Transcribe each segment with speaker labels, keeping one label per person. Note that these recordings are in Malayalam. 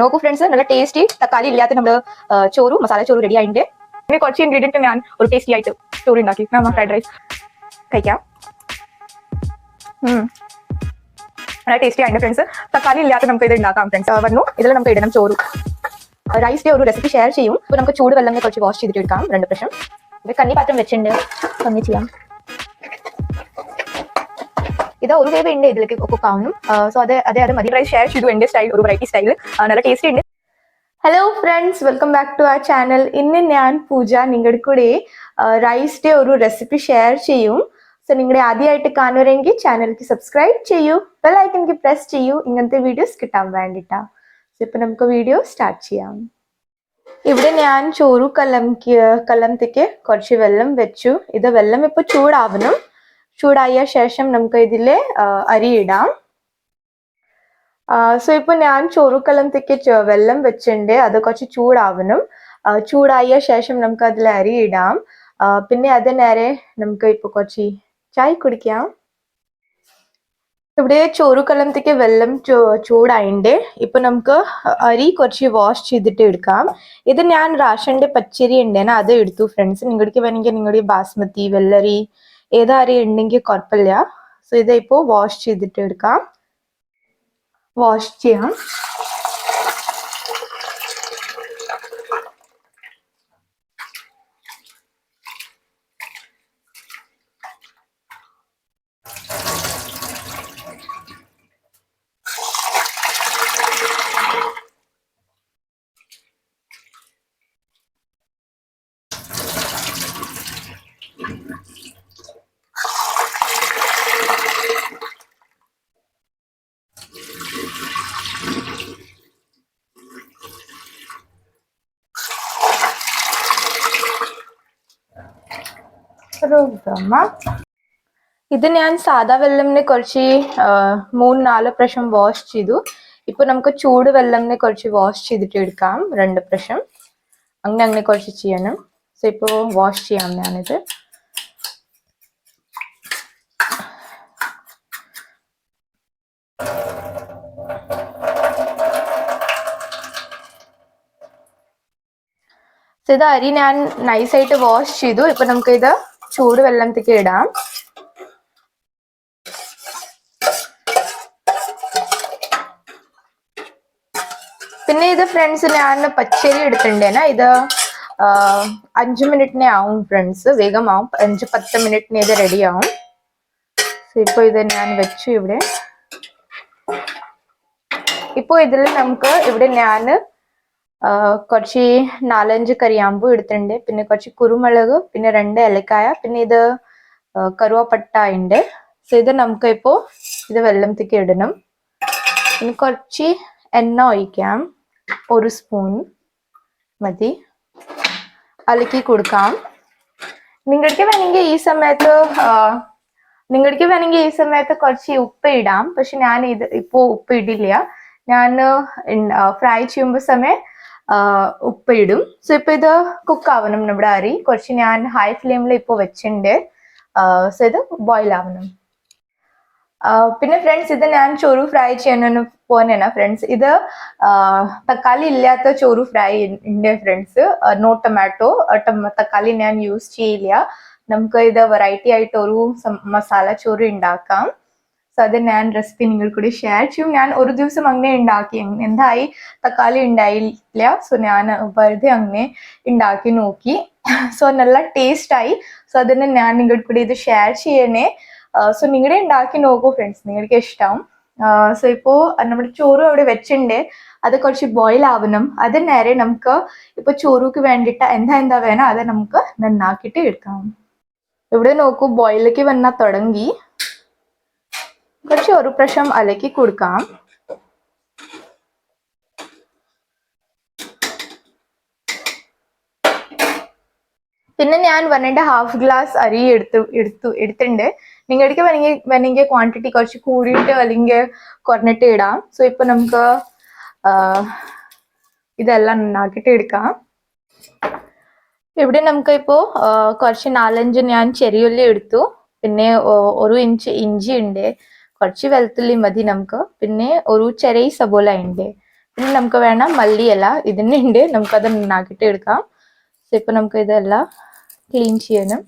Speaker 1: നോക്കൂ ഫ്രണ്ട്സ് നല്ല ടേസ്റ്റി തക്കാളി ഇല്ലാത്ത നമ്മൾ ആ, ചോറും മസാല ചോറും റെഡി ആയിട്ടുണ്ട്. ഇനി കുറച്ച് ഇൻഗ്രീഡിയന്റ് ഞാൻ ഒരു ടേസ്റ്റി ആയിട്ട് ചോറ് ഉണ്ടാക്കി. നമ്മൾ ഫ്രൈഡ് റൈസ് കഴിക്കാം. നല്ല ടേസ്റ്റി ആയിട്ട് ഫ്രണ്ട്സ് തക്കാളി ഇല്ലാത്ത നമുക്ക് ഇത് ഉണ്ടാക്കാം ഫ്രണ്ട്സ് വന്നു. ഇതിൽ നമുക്ക് ഇടണം ചോറ്. റൈസിന്റെ ഒരു റെസിപ്പി ഷെയർ ചെയ്യും. നമുക്ക് ചൂട് വെള്ളം കുറച്ച് വാഷ് ചെയ്തിട്ട് എടുക്കാം രണ്ട് പ്രശ്നം കന്നി പാത്രം വെച്ചിട്ടുണ്ട്. കന്നി ചെയ്യാം. ഇത് ഒരു വേവ് ഉണ്ട് ഇതിലേക്ക് കാണും. സോ അതെ അതെ അത് മതി. റൈസ് ഷെയർ ചെയ്തു എന്റെ സ്റ്റൈൽ ഒരു വെറൈറ്റി സ്റ്റൈൽ നല്ല ടേസ്റ്റ് ഉണ്ട്. Hello friends welcome back to ആ ചാനൽ ഇന്ന് ഞാൻ പൂജ നിങ്ങളുടെ കൂടെ റൈസിന്റെ ഒരു റെസിപ്പി ഷെയർ ചെയ്യും. സോ നിങ്ങളുടെ ആദ്യമായിട്ട് കാണുവരെങ്കിൽ ചാനലിക്ക് സബ്സ്ക്രൈബ് ചെയ്യൂ. ബെൽ ഐക്കണിക്ക് പ്രസ് ചെയ്യൂ. ഇങ്ങനത്തെ വീഡിയോസ് കിട്ടാൻ വേണ്ടിട്ടാ. സോ ഇപ്പൊ നമുക്ക് വീഡിയോ സ്റ്റാർട്ട് ചെയ്യാം. ഇവിടെ ഞാൻ ചോറു കല്ലം കലംത്തേക്ക് കുറച്ച് വെള്ളം വെച്ചു. ഇത് വെള്ളം ഇപ്പൊ ചൂടാവണം. ചൂടായ ശേഷം നമുക്ക് ഇതിൽ അരിയിടാം സോ ഇപ്പൊ ഞാൻ ചോറുക്കലത്തേക്ക് വെള്ളം വെച്ചിട്ടുണ്ട് അത് കുറച്ച് ചൂടാവണം. ചൂടായ ശേഷം നമുക്ക് അതിൽ അരിയിടാം പിന്നെ അത് നേരെ നമുക്ക് ഇപ്പൊ കുറച്ച് ചായ കുടിക്കാം. ഇവിടെ ചോറുക്കലത്തേക്ക് വെള്ളം ചൂടായിണ്ട്. ഇപ്പൊ നമുക്ക് അരി കുറച്ച് വാഷ് ചെയ്തിട്ട് എടുക്കാം. ഇത് ഞാൻ റാഷന്റെ പച്ചരി ഉണ്ടേന അത് എടുത്തു. ഫ്രണ്ട്സ് നിങ്ങൾക്ക് വേണമെങ്കിൽ നിങ്ങളുടെ ബാസ്മതി വെള്ളരി ഏതാ അരി ഉണ്ടെങ്കിൽ കുഴപ്പമില്ല. സോ ഇത് ഇപ്പോൾ വാഷ് ചെയ്തിട്ട് എടുക്കാം. വാഷ് ചെയ്യാം. റുഗമ. ഇത് ഞാൻ സാധാ വെള്ളമിനെ കുറച്ച് മൂന്ന് നാല് പ്രാവശ്യം വാഷ് ചെയ്തു. ഇപ്പൊ നമുക്ക് ചൂട് വെള്ളമിനെ കുറച്ച് വാഷ് ചെയ്തിട്ട് എടുക്കാം രണ്ട് പ്രാവശ്യം. അങ്ങനെ അങ്ങനെ കുറച്ച് ചെയ്യണം. സോ ഇപ്പൊ വാഷ് ചെയ്യാം ഞാനിത് ഇത് അരി ഞാൻ നൈസായിട്ട് വാഷ് ചെയ്തു. ഇപ്പൊ നമുക്ക് ഇത് ചൂട് വെള്ളത്തേക്ക് ഇടാം. പിന്നെ ഇത് ഫ്രണ്ട്സ് ഞാൻ പച്ചരി എടുത്തിട്ടുണ്ടേന ഇത് അഞ്ചു മിനിറ്റിനെ ആവും ഫ്രണ്ട്സ് വേഗം ആവും. അഞ്ച് പത്ത് മിനിറ്റിന് ഇത് റെഡി ആവും. ഇപ്പൊ ഇത് ഞാൻ വെച്ചു ഇവിടെ. ഇപ്പൊ ഇതിൽ നമുക്ക് ഇവിടെ ഞാൻ കുറച്ച് നാലഞ്ച് കരിയാമ്പൂ എടുത്തിട്ടുണ്ട്. പിന്നെ കുറച്ച് കുരുമുളക് പിന്നെ രണ്ട് ഏലക്കായ പിന്നെ ഇത് കറുവപ്പട്ട ഉണ്ട്. സോ ഇത് നമുക്ക് ഇപ്പോ ഇത് വെള്ളത്തേക്ക് ഇടണം. പിന്നെ കുറച്ച് എണ്ണ ഒഴിക്കാം. ഒരു സ്പൂൺ മതി. അലക്കി കൊടുക്കാം. നിങ്ങൾക്ക് വേണമെങ്കിൽ ഈ സമയത്ത് നിങ്ങൾക്ക് വേണമെങ്കിൽ ഈ സമയത്ത് കുറച്ച് ഉപ്പ് ഇടാം. പക്ഷെ ഞാൻ ഇത് ഇപ്പോ ഉപ്പ് ഇടില്ല. ഞാൻ ഫ്രൈ ചെയ്യുമ്പോൾ സമയം ആ, ഉപ്പ് ഇടും സോ ഇപ്പൊ ഇത് കുക്ക് ആവണം നമ്മുടെ അരി. കുറച്ച് ഞാൻ ഹൈ ഫ്ലെയിമിൽ ഇപ്പോൾ വെച്ചിട്ടുണ്ട് സോ ഇത് ബോയിൽ ആവണം. പിന്നെ ഫ്രണ്ട്സ് ഇത് ഞാൻ ചോറ് ഫ്രൈ ചെയ്യാൻ പോകാനാണ് ഫ്രണ്ട്സ് ഇത് തക്കാളി ഇല്ലാത്ത ചോറ് ഫ്രൈ ഉണ്ട് ഫ്രണ്ട്സ് നോ ടൊമാറ്റോ തക്കാളി ഞാൻ യൂസ് ചെയ്യില്ല. നമുക്ക് ഇത് വെറൈറ്റി ആയിട്ട് ഒരു മസാല ചോറ് ഉണ്ടാക്കാം സോ അത് ഞാൻ റെസിപ്പി നിങ്ങൾ കൂടി ഷെയർ ചെയ്യും. ഞാൻ ഒരു ദിവസം അങ്ങനെ ഉണ്ടാക്കി. എന്തായി? തക്കാളി ഉണ്ടായില്ല. സോ ഞാൻ വെറുതെ അങ്ങനെ ഉണ്ടാക്കി നോക്കി. സോ നല്ല ടേസ്റ്റ് ആയി. സോ അതിന് ഞാൻ നിങ്ങളുടെ കൂടി ഇത് ഷെയർ ചെയ്യണേ. സോ നിങ്ങളുടെ ഉണ്ടാക്കി നോക്കൂ ഫ്രണ്ട്സ് നിങ്ങൾക്ക് ഇഷ്ടം. സോ ഇപ്പോ നമ്മുടെ ചോറ് അവിടെ വെച്ചിട്ടുണ്ട് അത് കുറച്ച് ബോയിൽ ആവണം. അത് നേരെ നമുക്ക് ഇപ്പൊ ചോറുക്ക് വേണ്ടിയിട്ട് എന്താ എന്താ വേണം അത് നമുക്ക് നന്നാക്കിയിട്ട് എടുക്കാം. ഇവിടെ നോക്കൂ ബോയിലേക്ക് വന്നാൽ തുടങ്ങി. കുറച്ച് ഒരു പ്രാവശ്യം അലക്കി കൊടുക്കാം. പിന്നെ ഞാൻ ആൻഡ് ഹാഫ് ഗ്ലാസ് അരി എടുത്തു എടുത്തു എടുത്തിട്ടുണ്ട്. നിങ്ങൾക്ക് വേണമെങ്കിൽ വേണമെങ്കിൽ ക്വാണ്ടിറ്റി കുറച്ച് കൂടിയിട്ട് അല്ലെങ്കിൽ കുറഞ്ഞിട്ട് ഇടാം. സോ ഇപ്പൊ നമുക്ക് ഇതെല്ലാം ഉണ്ടാക്കിയിട്ട് എടുക്കാം. ഇവിടെ നമുക്ക് ഇപ്പോ കുറച്ച് നാലഞ്ച് ഞാൻ ചെറിയുള്ളി എടുത്തു. പിന്നെ ഒരു ഇഞ്ച് ഇഞ്ചി ഉണ്ട് കുറച്ച് വെളുത്തുള്ളി മതി നമുക്ക്. പിന്നെ ഒരു ചെറിയ സബോല ഉണ്ട്. പിന്നെ നമുക്ക് വേണം മല്ലിയില. ഇതിന്റെ ഉണ്ട്. നമുക്കത് നന്നാക്കിയിട്ട് എടുക്കാം. സോ ഇപ്പം നമുക്ക് ഇതെല്ലാം ക്ലീൻ ചെയ്യണം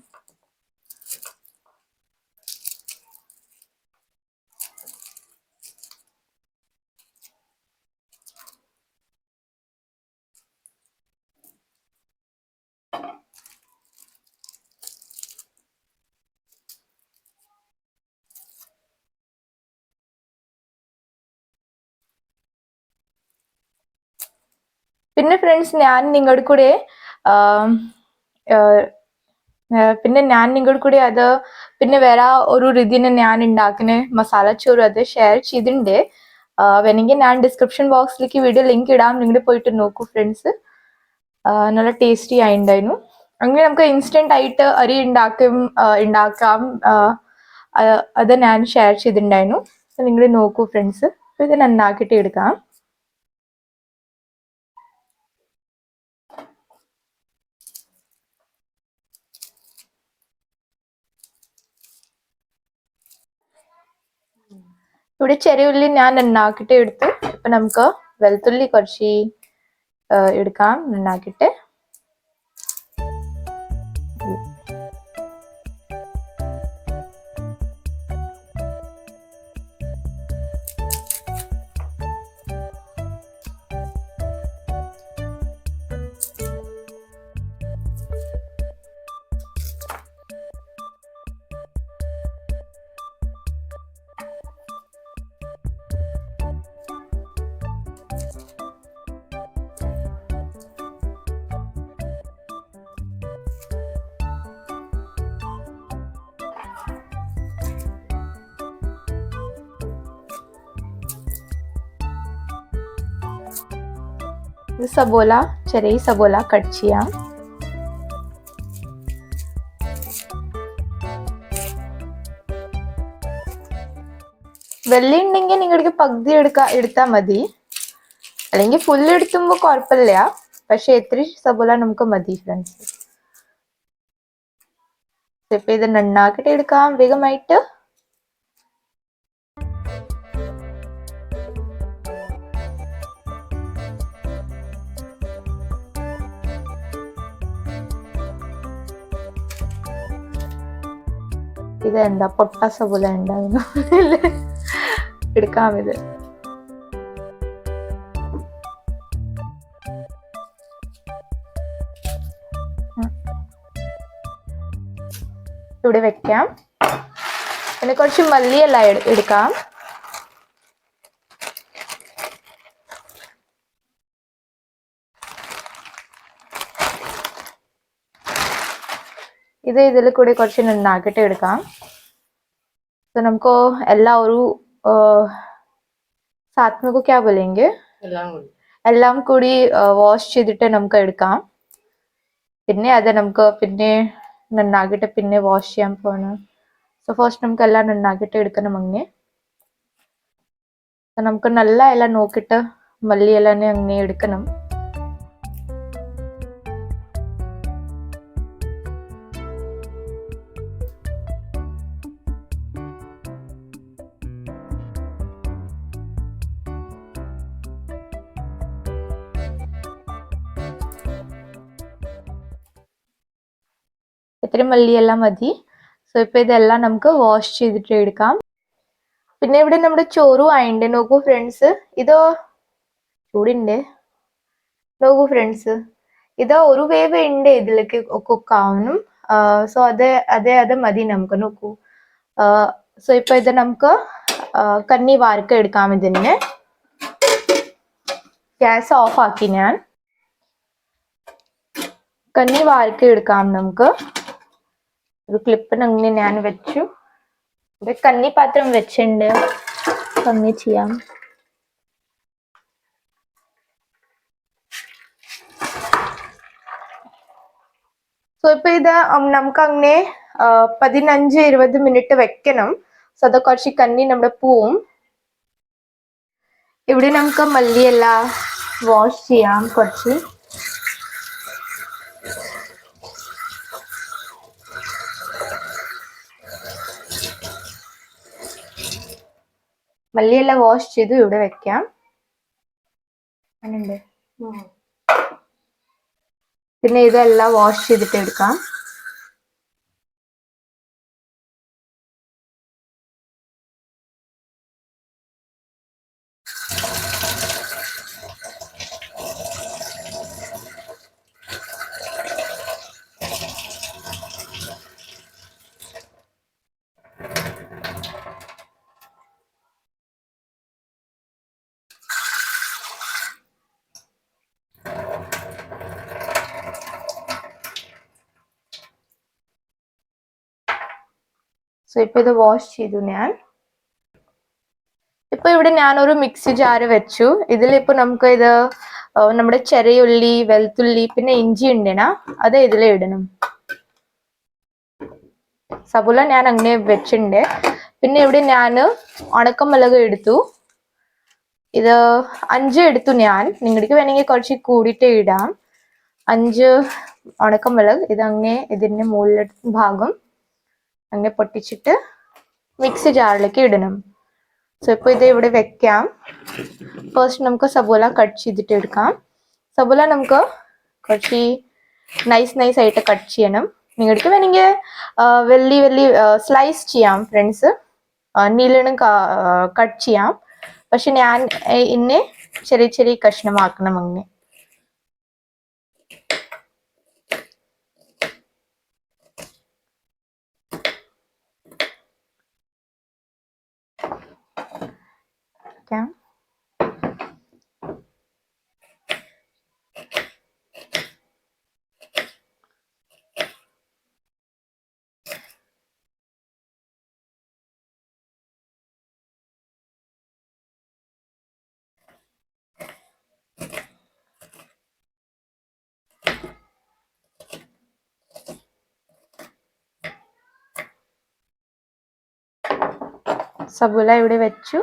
Speaker 1: പിന്നെ ഫ്രണ്ട്സ് ഞാൻ നിങ്ങളുടെ കൂടെ പിന്നെ ഞാൻ നിങ്ങളുടെ കൂടെ അത് പിന്നെ വേറെ ഒരു രീതിനെ ഞാൻ ഉണ്ടാക്കുന്ന മസാല ചോറ് അത് ഷെയർ ചെയ്തിട്ടുണ്ട് വേണമെങ്കിൽ ഞാൻ ഡിസ്ക്രിപ്ഷൻ ബോക്സിലേക്ക് വീഡിയോ ലിങ്ക് ഇടാം. നിങ്ങൾ പോയിട്ട് നോക്കൂ ഫ്രണ്ട്സ് നല്ല ടേസ്റ്റി ആയിണ്ടായിരുന്നു. അങ്ങനെ നമുക്ക് ഇൻസ്റ്റന്റ് ആയിട്ട് അരി ഉണ്ടാക്കും ഉണ്ടാക്കാം അത് ഞാൻ ഷെയർ ചെയ്തിട്ടുണ്ടായിരുന്നു നിങ്ങൾ നോക്കൂ ഫ്രണ്ട്സ് ഇത് നന്നാക്കിയിട്ട് എടുക്കാം. ഇവിടെ ചെറിയ ഉള്ളി ഞാൻ നന്നാക്കിയിട്ട് എടുത്തു ഇപ്പൊ നമുക്ക് വെളുത്തുള്ളി കുറച്ച് എടുക്കാം. നന്നാക്കിയിട്ട് ഇത് സബോല ചെറിയ സബോല കട്ട് ചെയ്യാം. വെള്ളി ഉണ്ടെങ്കിൽ നിങ്ങൾക്ക് പകുതി എടുക്കാ എടുത്താൽ മതി. അല്ലെങ്കിൽ ഫുൾ എടുക്കുമ്പോൾ കുഴപ്പമില്ല. പക്ഷെ എത്ര സബോല നമുക്ക് മതി ഫ്രണ്ട്സ് ഇപ്പൊ ഇത് നന്നാക്കിയിട്ട് എടുക്കാം. വേഗമായിട്ട്. ഇത് എന്താ പൊട്ടാസ പോലെ ഉണ്ടായിരുന്നു. എടുക്കാം ഇത്. ഇവിടെ വെക്കാം. പിന്നെ കുറച്ച് മല്ലിയെല്ലാം എടുക്കാം. ഇത് ഇതിൽ കൂടി കുറച്ച് നന്നാക്കിയിട്ട് എടുക്കാം. സോ നമുക്ക് എല്ലാ ഒരു സാത്മകു ക്യാ
Speaker 2: എല്ലാം കൂടി.
Speaker 1: വാഷ് ചെയ്തിട്ട് നമുക്ക് എടുക്കാം. പിന്നെ അത് നമുക്ക് പിന്നെ നന്നാക്കിയിട്ട് പിന്നെ വാഷ് ചെയ്യാൻ പോകണം സോ ഫസ്റ്റ് നമുക്ക് എല്ലാം നന്നാക്കിയിട്ട് എടുക്കണം അങ്ങനെ നമുക്ക് നല്ല എല്ലാം നോക്കിയിട്ട് മല്ലി എല്ലാം അങ്ങനെ എടുക്കണം. ഇത്രയും മല്ലിയെല്ലാം മതി. സോ ഇപ്പൊ ഇതെല്ലാം നമുക്ക് വാഷ് ചെയ്തിട്ട് എടുക്കാം. പിന്നെ ഇവിടെ നമ്മുടെ ചോറും ആയിണ്ട് നോക്കൂ ഫ്രണ്ട്സ് ഇതോ ചൂടുണ്ട്. നോക്കൂ ഫ്രണ്ട്സ് ഇതോ ഒരു വേവ് ഉണ്ട് ഇതിലേക്ക് കുക്ക് ആവണം സോ അത് അതെ അത് മതി നമുക്ക്. നോക്കൂ. സോ ഇപ്പൊ ഇത് നമുക്ക് കണ്ണി വാർക്ക എടുക്കാം ഇതിന്. ഗ്യാസ് ഓഫ് ആക്കി ഞാൻ. കന്നി വാർക്ക എടുക്കാം നമുക്ക്. ഒരു ക്ലിപ്പിന് അങ്ങനെ ഞാൻ വെച്ചു. ഒരു കന്നിപാത്രം വെച്ചിട്ടുണ്ട് കന്നി ചെയ്യാം. സോ ഇപ്പൊ ഇത് നമുക്ക് അങ്ങനെ പതിനഞ്ച് ഇരുപത് മിനിറ്റ് വെക്കണം. സോ അത് കുറച്ച് കന്നി നമ്മുടെ പോവും. ഇവിടെ നമുക്ക് മല്ലിയല്ല വാഷ് ചെയ്യാം കുറച്ച്. മല്ലിയെല്ലാം വാഷ് ചെയ്ത് ഇവിടെ വെക്കാം. പിന്നെ ഇതെല്ലാം വാഷ് ചെയ്തിട്ട് എടുക്കാം. സോ ഇപ്പൊ ഇത് വാഷ് ചെയ്തു ഞാൻ. ഇപ്പൊ ഇവിടെ ഞാനൊരു മിക്സി ജാറ് വെച്ചു. ഇതിലിപ്പോ നമുക്ക് ഇത് നമ്മുടെ ചെറിയുള്ളി വെളുത്തുള്ളി പിന്നെ ഇഞ്ചി ഉണ്ടേന അത് ഇതിൽ ഇടണം. സബുല ഞാൻ അങ്ങനെ വെച്ചിട്ടുണ്ട്. പിന്നെ ഇവിടെ ഞാൻ ഉണക്കമുളക് എടുത്തു. ഇത് അഞ്ച് എടുത്തു ഞാൻ. നിങ്ങൾക്ക് വേണമെങ്കിൽ കുറച്ച് കൂടിയിട്ട് ഇടാം. അഞ്ച് ഉണക്കമുളക് ഇത് അങ്ങനെ ഇതിന്റെ മുകളിലെ ഭാഗം അങ്ങനെ പൊട്ടിച്ചിട്ട് മിക്സി ജാറിലേക്ക് ഇടണം. സോ ഇപ്പോൾ ഇത് ഇവിടെ വെക്കാം. ഫസ്റ്റ് നമുക്ക് സബോല കട്ട് ചെയ്തിട്ട് എടുക്കാം. സബോല നമുക്ക് കുറച്ച് നൈസ് നൈസ് ആയിട്ട് കട്ട് ചെയ്യണം. നിങ്ങൾക്ക് വേണമെങ്കിൽ വലിയ വലിയ സ്ലൈസ് ചെയ്യാം ഫ്രണ്ട്സ് നീലണം കട്ട് ചെയ്യാം. പക്ഷെ ഞാൻ ഇന്നെ ചെറിയ ചെറിയ കഷ്ണമാക്കണം അങ്ങനെ വെക്കാം സബുല ഇവിടെ വെച്ചു.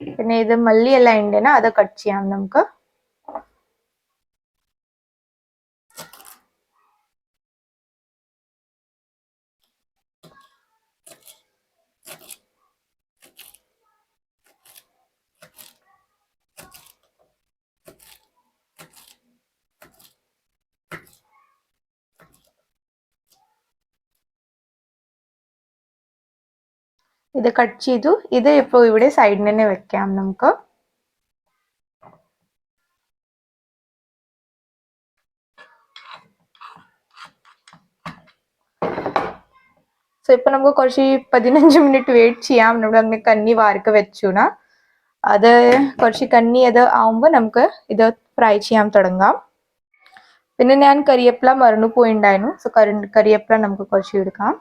Speaker 1: പിന്നെ ഇത് മല്ലിയെല്ലാം ഉണ്ടേന അത് കട്ട് ചെയ്യാം നമുക്ക്. ഇത് കട്ട് ചെയ്തു. ഇത് ഇപ്പോൾ ഇവിടെ സൈഡിന് തന്നെ വെക്കാം നമുക്ക്. സോ ഇപ്പൊ നമുക്ക് കുറച്ച് പതിനഞ്ച് മിനിറ്റ് വെയിറ്റ് ചെയ്യാം. നമ്മൾ അങ്ങനെ കന്നി വാർക്ക് വെച്ചുണ. അത് കുറച്ച് കന്നി അത് ആവുമ്പോൾ നമുക്ക് ഇത് ഫ്രൈ ചെയ്യാൻ തുടങ്ങാം. പിന്നെ ഞാൻ കരിയപ്പില മറന്നു പോയിണ്ടായിരുന്നു. സോ കറി കരിയപ്പില നമുക്ക് കുറച്ച് എടുക്കാം.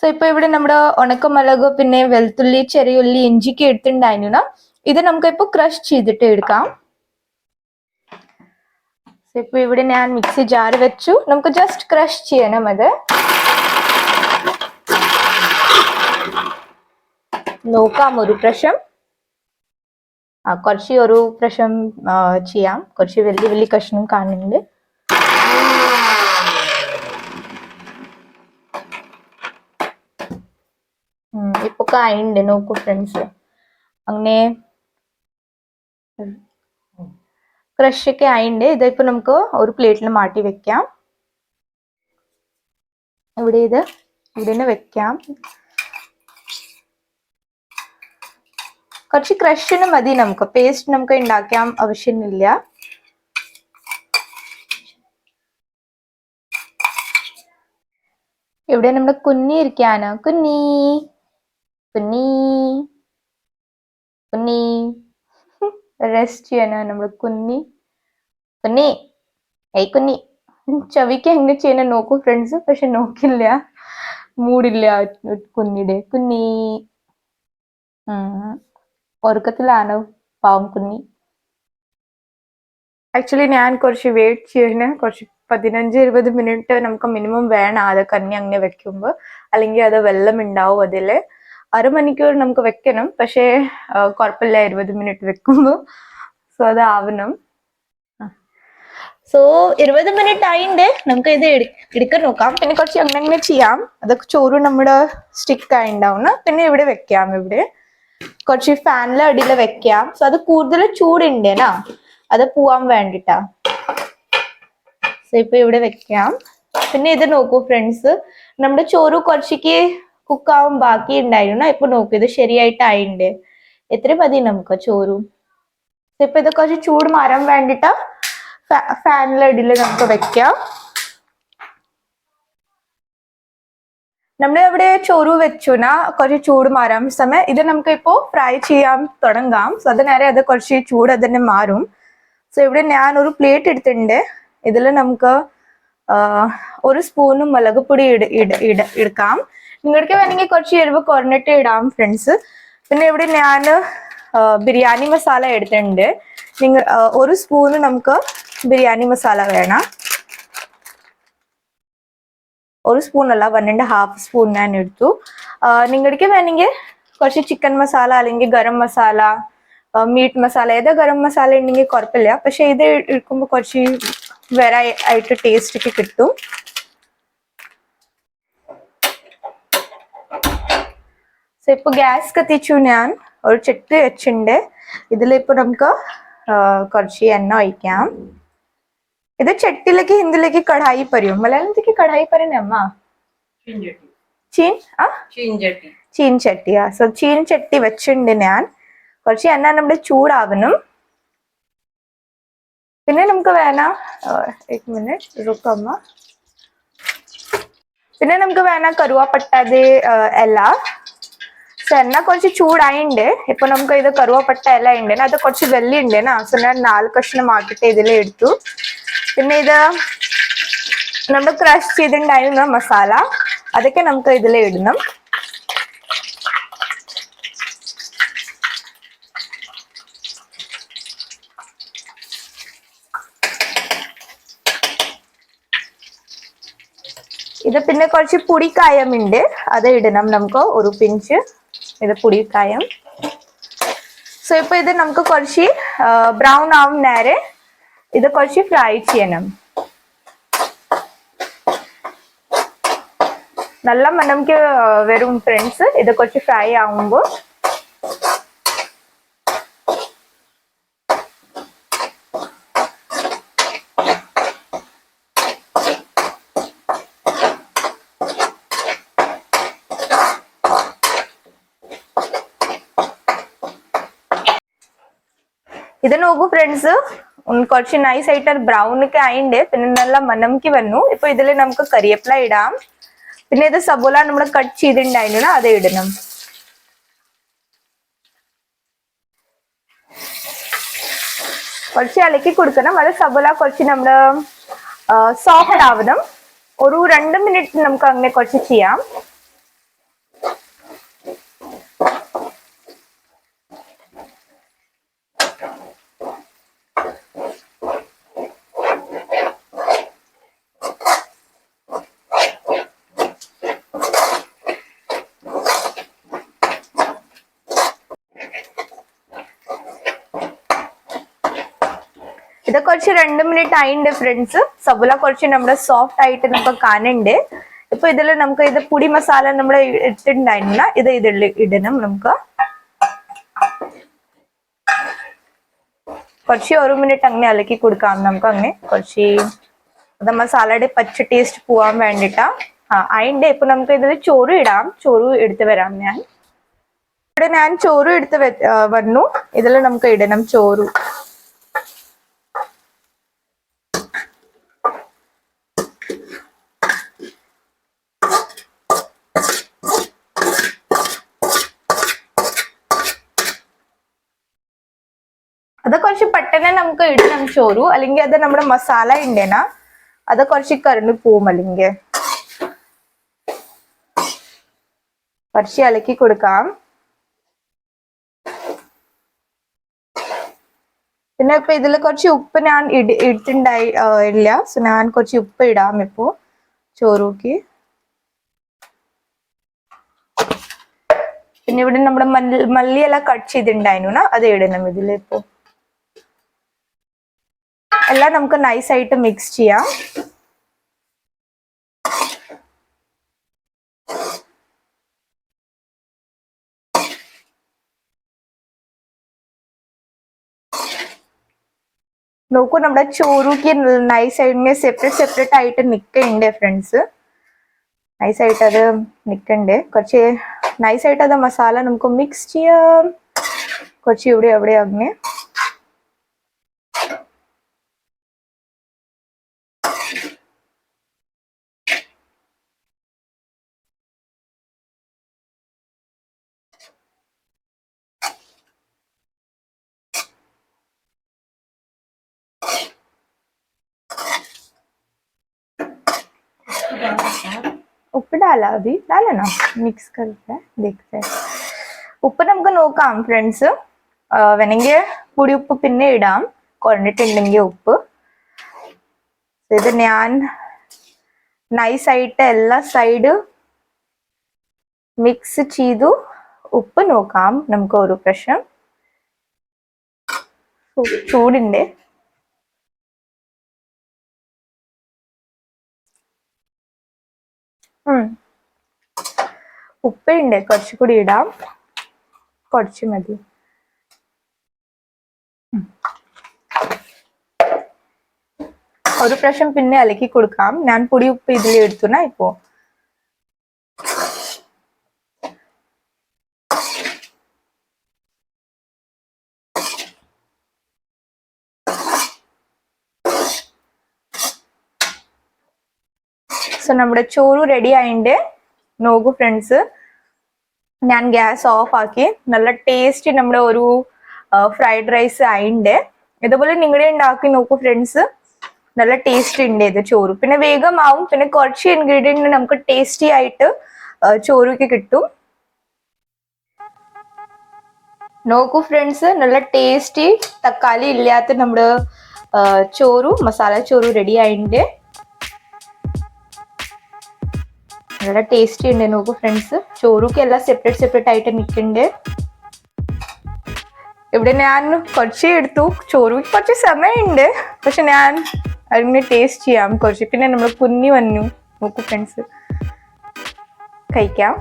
Speaker 1: സോ ഇപ്പൊ ഇവിടെ നമ്മുടെ ഉണക്കമുളക് പിന്നെ വെളുത്തുള്ളി ചെറിയുള്ളി ഇഞ്ചിക്ക് എടുത്തിട്ടുണ്ടായിരുന്നു ഇത് നമുക്ക് ഇപ്പൊ ക്രഷ് ചെയ്തിട്ട് എടുക്കാം. സോ ഇപ്പൊ ഇവിടെ ഞാൻ മിക്സി ജാർ വെച്ചു. നമുക്ക് ജസ്റ്റ് ക്രഷ് ചെയ്യണം അത്. നോക്കാം ഒരു പ്രശ്നം. കുറച്ച് ഒരു പ്രശ്നം ചെയ്യാം. കുറച്ച് വലിയ വലിയ കഷ്ണം കാണുന്നുണ്ട്. ഇപ്പൊ കായുണ്ട് നോക്കൂ ഫ്രണ്ട്സ് അങ്ങനെ ക്രഷ് ഒക്കെ ആയിണ്ട്. ഇതിപ്പോ നമുക്ക് ഒരു പ്ലേറ്റിൽ മാറ്റി വെക്കാം. ഇവിടെ ഇത് ഇവിടെ തന്നെ വെക്കാം. കുറച്ച് ക്രഷിന് മതി നമുക്ക്. പേസ്റ്റ് നമുക്ക് ഉണ്ടാക്കാൻ ആവശ്യമില്ല ഇവിടെ നമ്മുടെ കുഞ്ഞി ഇരിക്കാനോ. കുഞ്ഞി. കുഞ്ഞി കുഞ്ഞി റെസ്റ്റ് ചെയ്യാനാ നമ്മൾ കുന്നി. കുഞ്ഞി ഏയ് കുന്നി. ചവിക്ക് എങ്ങനെ ചെയ്യാൻ നോക്കൂ ഫ്രണ്ട്സ് പക്ഷെ നോക്കില്ല. മൂടില്ല കുഞ്ഞിയുടെ കുഞ്ഞി. ഉറക്കത്തിലാണ് പാവം കുഞ്ഞി ആക്ച്വലി ഞാൻ കുറച്ച് വെയിറ്റ് ചെയ്യുന്ന കുറച്ച് പതിനഞ്ച് ഇരുപത് മിനിറ്റ് നമുക്ക് മിനിമം വേണം. അത് കന്നി അങ്ങനെ വെക്കുമ്പോൾ അല്ലെങ്കിൽ അത് വെള്ളം ഉണ്ടാവും അതിൽ അരമണിക്കൂർ നമുക്ക് വെക്കണം പക്ഷേ കുഴപ്പമില്ല ഇരുപത് മിനിറ്റ് വെക്കുമ്പോൾ സോ അത് ആവണം സോ ഇരുപത് മിനിറ്റ് ആയിണ്ട്. നമുക്ക് ഇത് എടു- എടുക്കാൻ നോക്കാം. പിന്നെ കുറച്ച് അങ്ങനെ ചെയ്യാം. അതൊക്കെ ചോറ് നമ്മുടെ സ്റ്റിക്ക് ആയിണ്ടാവുന്ന. പിന്നെ ഇവിടെ വെക്കാം ഇവിടെ. കുറച്ച് ഫാനിലെ അടിയിൽ വെക്കാം. സോ അത് കൂടുതൽ ചൂടുണ്ടേനാ അത് പോവാൻ വേണ്ടിട്ടാ. സോ ഇപ്പൊ ഇവിടെ വെക്കാം. പിന്നെ ഇത് നോക്കൂ ഫ്രണ്ട്സ്. നമ്മുടെ ചോറ് കുറച്ചേക്ക് കുക്കാവും ബാക്കി ഉണ്ടായിരുന്നു ഇപ്പൊ നോക്കൂ ഇത് ശരിയായിട്ടായിണ്ട്. എത്ര മതി നമുക്ക് ചോറും? ഇപ്പൊ ഇത് കുറച്ച് ചൂട് മാറാൻ വേണ്ടിട്ട് ഫാനിലടിയിൽ നമുക്ക് വെക്കാം. നമ്മൾ ഇവിടെ ചോറ് വെച്ചുന കുറച്ച് ചൂട് മാറാൻ സമയം. ഇത് നമുക്ക് ഇപ്പോ ഫ്രൈ ചെയ്യാൻ തുടങ്ങാം. സോ അത് നേരെ അത് കുറച്ച് ചൂട് അതിനെ മാറും. സോ ഇവിടെ ഞാൻ ഒരു പ്ലേറ്റ് എടുത്തിട്ടുണ്ട്. ഇതിൽ നമുക്ക് ഒരു സ്പൂണും മുളക് പൊടി ഇട ഇട ഇട എടുക്കാം. നിങ്ങൾക്ക് വേണമെങ്കിൽ കുറച്ച് എരിവ് കുറഞ്ഞിട്ട് ഇടാം ഫ്രണ്ട്സ് പിന്നെ ഇവിടെ ഞാൻ ബിരിയാണി മസാല എടുത്തിട്ടുണ്ട്. നിങ്ങൾ ഒരു സ്പൂണ് നമുക്ക് ബിരിയാണി മസാല വേണം. ഒരു സ്പൂൺ അല്ല വൺ ആൻഡ് ഹാഫ് സ്പൂൺ ഞാൻ എടുത്തു. നിങ്ങൾക്ക് വേണമെങ്കിൽ കുറച്ച് ചിക്കൻ മസാല അല്ലെങ്കിൽ ഗരം മസാല മീറ്റ് മസാല ഏതാ ഗരം മസാല ഉണ്ടെങ്കിൽ കുഴപ്പമില്ല. പക്ഷെ ഇത് എടുക്കുമ്പോൾ കുറച്ച് വേറെ ആയിട്ട് ടേസ്റ്റ് കിട്ടും. സോ ഇപ്പൊ ഗ്യാസ് കത്തിച്ചു ഞാൻ. ഒരു ചെട്ട് വെച്ചിട്ടുണ്ട്. ഇതിലിപ്പോ നമുക്ക് കുറച്ച് എണ്ണ ഒഴിക്കാം. ഇത് ചെട്ടിലേക്ക് ഹിന്ദിലേക്ക് കടായി പറയും മലയാളത്തിലേക്ക് കടായി പറയുന്നേ ചീൻ ആ? ചട്ടി ആ സോ ചീൻ ചട്ടി വെച്ചിട്ടുണ്ട് ഞാൻ. കുറച്ച് എണ്ണ നമ്മുടെ ചൂടാവണം. പിന്നെ നമുക്ക് വേണം ഒരു മിനിറ്റ് റുക്കമ്മ പിന്നെ നമുക്ക് വേണം കറുവാപ്പട്ടത് എല്ലാ ഇല സോ എണ്ണ കുറച്ച് ചൂടായിണ്ട്. ഇപ്പൊ നമുക്ക് ഇത് കറുവാപ്പട്ട ഇല ഉണ്ട് അത് കുറച്ച് വെള്ളി ഉണ്ട് സോ ഞാൻ നാല് കഷ്ണം ആക്കിയിട്ട് ഇതിൽ എടുത്തു. പിന്നെ ഇത് നമ്മൾ ക്രഷ് ചെയ്തിട്ടുണ്ടായിരുന്ന മസാല. അതൊക്കെ നമുക്ക് ഇതിൽ ഇടണം. ഇത് പിന്നെ കുറച്ച് പൊടിക്കായം ഉണ്ട് അത് ഇടണം നമുക്ക്. ഒരു പിഞ്ച്. ഇത് പുടിക്കായം സോ ഇപ്പൊ ഇത് നമുക്ക് കുറച്ച് ബ്രൗൺ ആവും നേരെ. ഇത് കുറച്ച് ഫ്രൈ ചെയ്യണം. നല്ല മണംക്ക് വരും ഫ്രണ്ട്സ് ഇത് കുറച്ച് ഫ്രൈ ആവുമ്പോൾ ഇത് നോക്കൂ ഫ്രണ്ട്സ് കുറച്ച് നൈസ് ആയിട്ട് ബ്രൗൺ ഒക്കെ ആയിണ്ട്. പിന്നെ നല്ല മനംക്ക് വന്നു. ഇപ്പൊ ഇതിൽ നമുക്ക് കരിയപ്പില ഇടാം. പിന്നെ ഇത് സബോല നമ്മൾ കട്ട് ചെയ്തിട്ടുണ്ടായിരുന്നു അത് ഇടണം. കുറച്ച് ഇളക്കി കൊടുക്കണം. അത് സബോല കുറച്ച് നമ്മുടെ സോഫ്റ്റ് ആവണം. ഒരു രണ്ട് മിനിറ്റ് നമുക്ക് അങ്ങനെ കുറച്ച് ചെയ്യാം. ഇത് കുറച്ച് രണ്ട് മിനിറ്റ് ആയിണ്ട് ഫ്രണ്ട്സ് സബുല കുറച്ച് നമ്മുടെ സോഫ്റ്റ് ആയിട്ട് നമുക്ക് കാണുന്നുണ്ട് ഇപ്പൊ ഇതിൽ നമുക്ക് ഇത് പുടി മസാല നമ്മൾ ഇട്ടിട്ടുണ്ടായിരുന്നില്ല ഇത് ഇതിൽ ഇടണം നമുക്ക്. കുറച്ച് ഒരു മിനിറ്റ് അങ്ങനെ അലക്കി കൊടുക്കാം നമുക്ക് അങ്ങനെ കുറച്ച് അത് മസാലയുടെ പച്ച ടേസ്റ്റ് പോവാൻ വേണ്ടിട്ടാ. ആ അതിന്റെ ഇപ്പൊ നമുക്ക് ഇതിൽ ചോറ് ഇടാം. ചോറ് എടുത്ത് വരാം ഞാൻ. ഇവിടെ ഞാൻ ചോറ് എടുത്ത് വന്നു. ഇതിൽ നമുക്ക് ഇടണം ചോറ്. അത് കുറച്ച് പെട്ടെന്ന് നമുക്ക് ഇടണം ചോറു. അല്ലെങ്കിൽ അത് നമ്മുടെ മസാല ഉണ്ടേനാ അത് കുറച്ച് കരണ്ട് പോവും അല്ലെങ്കിൽ കുറച്ച് ഇളക്കി കൊടുക്കാം. പിന്നെ ഇപ്പൊ ഇതിൽ കുറച്ച് ഉപ്പ് ഞാൻ ഇട ഇട്ടിണ്ടായി ഇല്ല. സോ ഞാൻ കുറച്ച് ഉപ്പ് ഇടാം ഇപ്പോ. ചോറൂക്ക്. പിന്നെ ഇവിടെ നമ്മുടെ മല്ലി മല്ലിയെല്ലാം കട്ട് ചെയ്തിട്ടുണ്ടായിരുന്നു അത് ഇടണം ഇതിലിപ്പോ എല്ലാം നമുക്ക് നൈസായിട്ട് മിക്സ് ചെയ്യാം. നോക്കൂ നമ്മുടെ ചോറൂക്ക് നൈസായിട്ട് ഇങ്ങനെ സെപ്പറേറ്റ് സെപ്പറേറ്റ് ആയിട്ട് നിൽക്കുന്നുണ്ട് ഫ്രണ്ട്സ് നൈസായിട്ട് അത് നിൽക്കുന്നുണ്ട് കുറച്ച് നൈസായിട്ട് അത് മസാല നമുക്ക് മിക്സ് ചെയ്യാം. കുറച്ച് ഇവിടെ എവിടെ അങ്ങനെ ഉപ്പ് ഡാലാ അഭി ഡാലണോ മിക്സ് करके देखते हैं ഉപ്പ് നമുക്ക് നോക്കാം ഫ്രണ്ട്സ് വേണമെങ്കിൽ പൊടി ഉപ്പ് പിന്നെ ഇടാം കുറഞ്ഞിട്ടുണ്ടെങ്കിൽ ഉപ്പ് ഇത് ഞാൻ നൈസ് ആയിട്ട് എല്ലാ സൈഡ് മിക്സ് ചെയ്തു ഉപ്പ് നോക്കാം നമുക്ക് ഒരു പ്രശ്നം ചൂടുണ്ട് ഉപ്പുണ്ട് കുറച്ചുകൂടി ഇടാം. കുറച്ച് മതി. ഒരു പ്രാവശ്യം പിന്നെ അലക്കി കൊടുക്കാം. ഞാൻ പൊടി ഉപ്പ് ഇതിൽ എടുത്തുന ഇപ്പോ സോ നമ്മുടെ ചോറ് റെഡി ആയിണ്ട്. നോക്കൂ ഫ്രണ്ട്സ് ഞാൻ ഗ്യാസ് ഓഫ് ആക്കി. നല്ല ടേസ്റ്റ് നമ്മുടെ ഒരു ഫ്രൈഡ് റൈസ് ആയിണ്ട്. ഇതുപോലെ നിങ്ങളെ ഉണ്ടാക്കി നോക്കൂ ഫ്രണ്ട്സ് നല്ല ടേസ്റ്റ് ഉണ്ട് ഇത് ചോറ്. പിന്നെ വേഗമാവും. പിന്നെ കുറച്ച് ഇൻഗ്രീഡിയന്റ് നമുക്ക് ടേസ്റ്റി ആയിട്ട് ചോറൊക്കെ കിട്ടും. നോക്കൂ ഫ്രണ്ട്സ് നല്ല ടേസ്റ്റി തക്കാളി ഇല്ലാത്ത നമ്മുടെ ചോറു മസാല ചോറും റെഡി ആയിട്ടുണ്ട് നല്ല ടേസ്റ്റി ഉണ്ട് നോക്കൂ ഫ്രണ്ട്സ് ചോറൊക്കെ എല്ലാം സെപ്പറേറ്റ് സെപ്പറേറ്റ് ആയിട്ട് നിൽക്കുന്നുണ്ട്. ഇവിടെ ഞാൻ കുറച്ച് എടുത്തു. ചോറൂക്ക് കുറച്ച് സമയമുണ്ട്. പക്ഷെ ഞാൻ അതിന് ടേസ്റ്റ് ചെയ്യാം. കുറച്ച് പിന്നെ നമ്മൾ കുഞ്ഞി വന്നു. നോക്കൂ ഫ്രണ്ട്സ് കഴിക്കാം.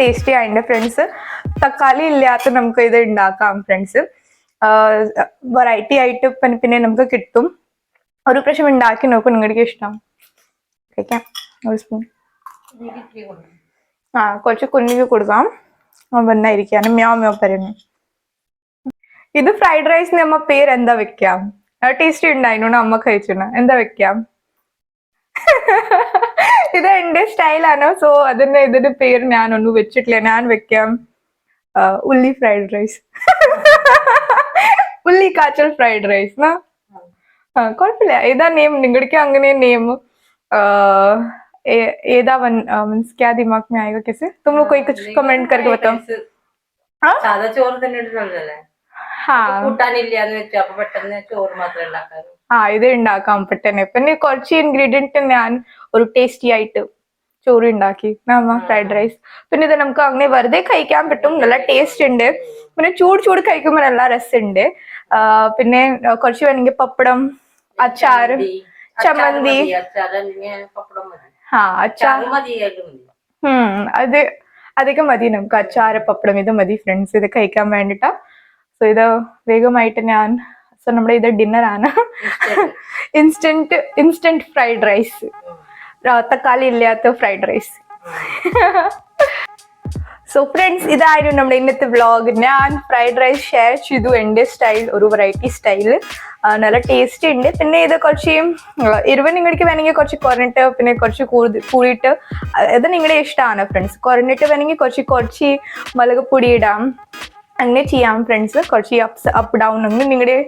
Speaker 1: ടേസ്റ്റി ആയിട്ടുണ്ട് ഫ്രണ്ട്സ് തക്കാളി ഇല്ലാത്ത നമുക്ക് ഇത് ഉണ്ടാക്കാം ഫ്രണ്ട്സ് വെറൈറ്റി ആയിട്ട് പിന്നെ നമുക്ക് കിട്ടും. ഒരു പ്രാവശ്യം ഉണ്ടാക്കി നോക്കും നിങ്ങൾക്ക് ഇഷ്ടം. കഴിക്കാം. ഒരു സ്പൂൺ ആ കുറച്ച് കുഞ്ഞിക്ക് കൊടുക്കാം. വന്നായിരിക്കാണ്. മ്യാവ് മ്യാവ് പറയുന്നു. ഇത് ഫ്രൈഡ് റൈസ് നമ്മ പേര് എന്താ വെക്കാം? ടേസ്റ്റി ഉണ്ടായിരുന്നു അമ്മ കഴിച്ചിരുന്നു. എന്താ വെക്കാം? ഇത് എന്റെ സ്റ്റൈലാണ് സോ അതിന്റെ ഇതിന്റെ പേര് ഞാൻ ഒന്നും വെച്ചിട്ടില്ല. ഞാൻ വെക്കാം. ഉള്ളി ഫ്രൈഡ് റൈസ് ഉള്ളി കാച്ചൽ ഫ്രൈഡ് റൈസ് ना हाँ കുഴപ്പമില്ല ഏതാ നെയിം നിങ്ങൾക്ക് അങ്ങനെ നെയിം ഏതാ वन मीन्स क्या दिमाग में आएगा कैसे तुम लोग कोई कुछ कमेंट करके बताओ हाँ?
Speaker 2: സാധാ ചോറ് തന്നെ ഇടുന്നുള്ളല്ലേ
Speaker 1: हाँ
Speaker 2: കൂട്ടാനില്ല എന്ന് വെച്ചു അപ്പൊ പെട്ടെന്ന് ചോറ് മാത്രം ഉണ്ടാക്കാറ്
Speaker 1: ആ ഇത് ഉണ്ടാക്കാം പെട്ടെന്ന് പിന്നെ കുറച്ച് ഇൻഗ്രീഡിയന്റ് ഞാൻ ഒരു ടേസ്റ്റി ആയിട്ട് ചോറ് ഉണ്ടാക്കി നമ്മ ഫ്രൈഡ് റൈസ് പിന്നെ ഇത് നമുക്ക് അങ്ങനെ വെറുതെ കഴിക്കാൻ പറ്റും നല്ല ടേസ്റ്റ് ഉണ്ട് പിന്നെ ചൂട് ചൂട് കഴിക്കുമ്പോൾ നല്ല രസമുണ്ട് ആ, പിന്നെ കുറച്ച് വേണമെങ്കിൽ പപ്പടം അച്ചാർ ചമ്മന്തി. ആ അച്ചാർ ഉം അത് അധികം മതി നമുക്ക്. അച്ചാറ് പപ്പടം ഇത് മതി ഫ്രണ്ട്സ് ഇത് കഴിക്കാൻ വേണ്ടിട്ടാ. സോ ഇത് വേഗമായിട്ട് ഞാൻ സോ നമ്മുടെ ഇത് ഡിന്നർ ആണ്. ഇൻസ്റ്റന്റ് ഇൻസ്റ്റന്റ് ഫ്രൈഡ് റൈസ് തക്കാളി ഇല്ലാത്ത ഫ്രൈഡ് റൈസ് സോ ഫ്രണ്ട്സ് ഇതായിരുന്നു നമ്മുടെ ഇന്നത്തെ വ്ളോഗ് ഞാൻ ഫ്രൈഡ് റൈസ് ഷെയർ ചെയ്തു. എന്റെ സ്റ്റൈൽ ഒരു വെറൈറ്റി സ്റ്റൈൽ നല്ല ടേസ്റ്റ് ഉണ്ട്. പിന്നെ ഇത് കുറച്ച് ഇരുപത് നിങ്ങൾക്ക് വേണമെങ്കിൽ കുറച്ച് കുറഞ്ഞിട്ട് പിന്നെ കുറച്ച് കൂടുതൽ കൂടിയിട്ട് അത് നിങ്ങളുടെ ഇഷ്ടമാണ് ഫ്രണ്ട്സ് കുറഞ്ഞിട്ട് വേണമെങ്കിൽ കുറച്ച് കുറച്ച് മുളക് പൊടി ഇടാം. അങ്ങനെ ചെയ്യാം ഫ്രണ്ട്സ് കുറച്ച് അപ്സ് അപ്പ് ഡൗൺ അങ്ങനെ നിങ്ങളുടെ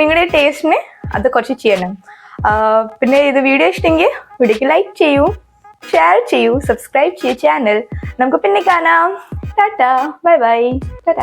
Speaker 1: നിങ്ങളുടെ ടേസ്റ്റിന് അത് കുറച്ച് ചെയ്യണം. പിന്നെ ഇത് വീഡിയോ ഇഷ്ടമെങ്കിൽ വീഡിയോക്ക് ലൈക്ക് ചെയ്യൂ. ഷെയർ ചെയ്യൂ സബ്സ്ക്രൈബ് ചെയ്യൂ ചാനൽ നമുക്ക് പിന്നെ കാണാം ടാറ്റ ബൈ ബൈ ടാറ്റ